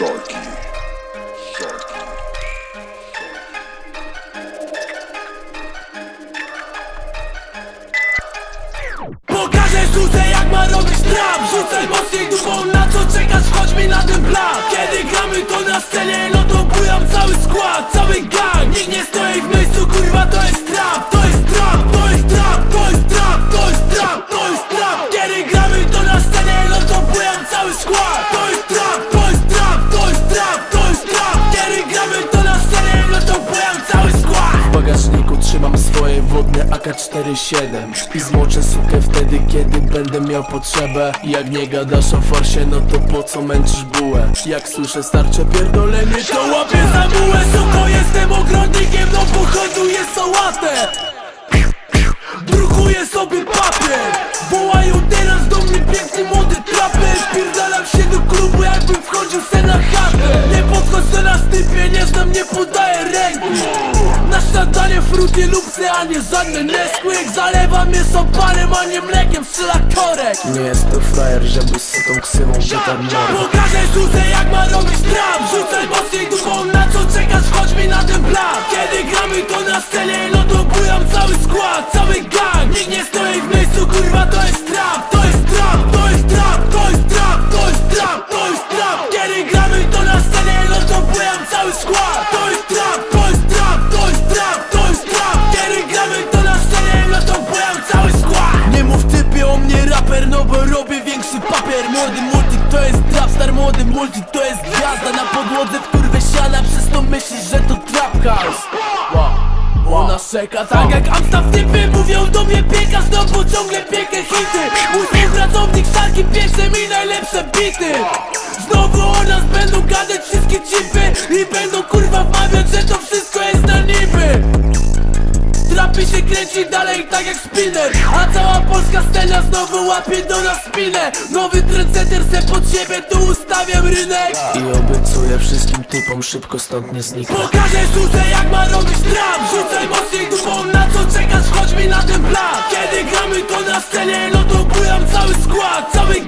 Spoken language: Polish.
Sharky. Sharky. Pokażę Zuzę jak ma robić trap Rzucaj mocniej dupą na co czekasz chodź mi na ten plan Kiedy gramy to na scenie no to bujam cały skład Cały gang Nikt nie stoi w miejscu kurwa To jest AK-47 I zmoczę sukę wtedy, kiedy będę miał potrzebę. Jak nie gadasz o forsie, no to po co męczysz bułę? Jak słyszę starcze pierdolenie, to łapię za bułę, suko, jestem ogrodnikiem, no pochoduję sałatę. Drukuję sobie papier. Wołają teraz do mnie piękny młody traper. Spierdalam się do klubu, jakbym wchodził se na chatę. Nie podchodź nas typie, nie znam, nie podaję ręki Na szatanie fruty lub a nie żadne Nesquik Zalewa mnie sopanem, a nie mlekiem, strzela korek. Nie jest to frajer, żeby z tą ksywą mordę. Pokażę Zuzę jak ma robić trap. Rzucaj mocniej dupą na co czekasz? Chodź mi na ten plan. Kiedy gramy to na scenie no to bujam cały skład Cały gang. Nikt nie stoi w miejscu kurwa To jest bo robię większy papier? Młody multi to jest trapstar, młody multi to jest gwiazda. Na podłodze w kurwę siana przez to myślisz, że to trap house. Wow. Ona czeka tak jak Amstaff typy Mówią do mnie piekarz, no bo ciągle piekę hity. Mój współpracownik Szarki piecze mi najlepsze bity. Znowu o nas będą gadać wszystkie cipy I będą Trapy się kręci dalej tak jak spinner. A cała polska scena znowu łapie do nas spinę. Nowy trendsetter se pod siebie tu ustawiam rynek. I obiecuję wszystkim typom szybko stąd nie zniknę. Pokażę Zuzę jak ma robić trap. Rzucaj mocniej dupą na co czekasz? Chodź mi na ten plan. Kiedy gramy to na scenie no to bujam cały skład. Cały